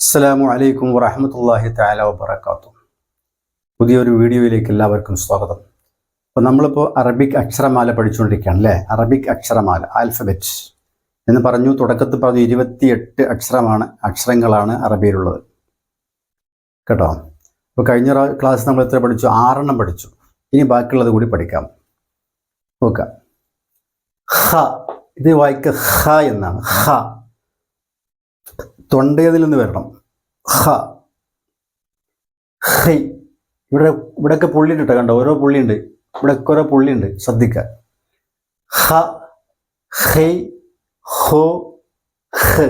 അസ്സലാമു അലൈക്കും വറഹമത്തല്ലാഹി താല വബർക്കാത്തു പുതിയൊരു വീഡിയോയിലേക്ക് എല്ലാവർക്കും സ്വാഗതം. അപ്പോൾ നമ്മളിപ്പോൾ അറബിക് അക്ഷരമാല പഠിച്ചുകൊണ്ടിരിക്കുകയാണ് അല്ലേ? അറബിക് അക്ഷരമാല ആൽഫബറ്റ് എന്ന് പറഞ്ഞു തുടക്കത്തിൽ പറഞ്ഞു ഇരുപത്തിയെട്ട് അക്ഷരമാണ് അക്ഷരങ്ങളാണ് അറബിയിലുള്ളത്. കേട്ടോ? അപ്പോൾ കഴിഞ്ഞ ക്ലാസ് നമ്മൾ എത്ര പഠിച്ചു? ആറെണ്ണം പഠിച്ചു. ഇനി ബാക്കിയുള്ളത് കൂടി പഠിക്കാം. നോക്കാം. ഹ ഇത് വായിക്ക ഹ എന്നാണ്. ഹ തൊണ്ടയതിൽ നിന്ന് വരണം. ഹ. ഹൈ. ഇവിടെ ഇവിടെയൊക്കെ പുള്ളിയുണ്ട് കേട്ടോ കണ്ടോ? ഓരോ പുള്ളിയുണ്ട്. ഇവിടെയൊക്കെ ഓരോ പുള്ളിയുണ്ട് ശ്രദ്ധിക്കുക. ഹ. ഹൈ. ഹോ. ഹ.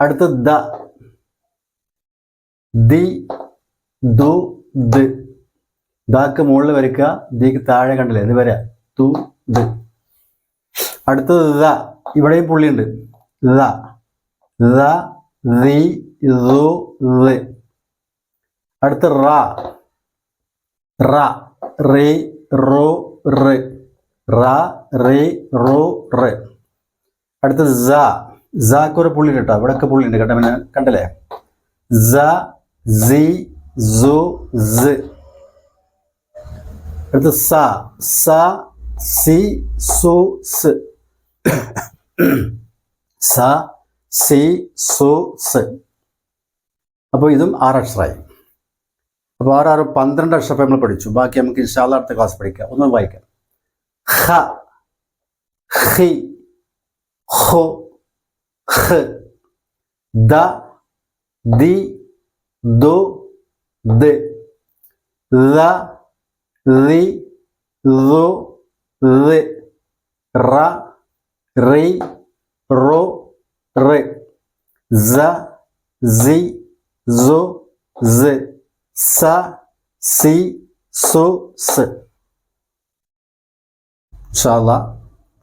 അടുത്ത ദ. ദി. ദു. ദ്. ദാക്ക് മുകളിൽ വരയ്ക്കുക ദിക്ക് താഴെ കണ്ടില്ലേ? ഇത് വരാ. തു ദ്. അടുത്തത് ദ. ഇവിടെയും പുള്ളിയുണ്ട്. ദ ദ ദി ദു ദ് അടുത്ത റ റ റി റോ റ്. റ റി റോ റ്. അടുത്ത സ സാക്ക് ഒരു പുള്ളി കേട്ടോ ഇവിടെയൊക്കെ പുള്ളി ഉണ്ട് കേട്ടോ പിന്നെ കണ്ടല്ലേ? സ സി സു സ്. അടുത്ത സ സ സി സു സ്. സ സി സു സ് അപ്പോൾ ഇതും ആറ് അക്ഷരമായി അപ്പോൾ ആറ് ആറ് പന്ത്രണ്ട് അക്ഷരം നമ്മൾ പഠിച്ചു. ബാക്കി നമുക്ക് ഇൻഷാല്ല അടുത്ത ക്ലാസ് പഠിക്കാം. ഒന്ന് വായിക്കാം. ഹ ഹി ഹോ ഹ് ദ ദി ദു ദ്. ല റി റു റ്. റ റി റോ റ് സ സി സു സ് സ സി സു സ് ഇൻഷാല്ല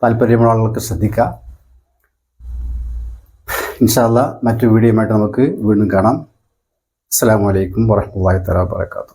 താല്പര്യമുള്ള ആളുകൾക്ക് ശ്രദ്ധിക്കുക ഇൻഷാല്ല മറ്റു വീഡിയോയുമായിട്ട് നമുക്ക് വീണ്ടും കാണാം. അസ്സാം വലൈക്കും വാഹമത്തല്ലാ തല വാബർക്കാത്തു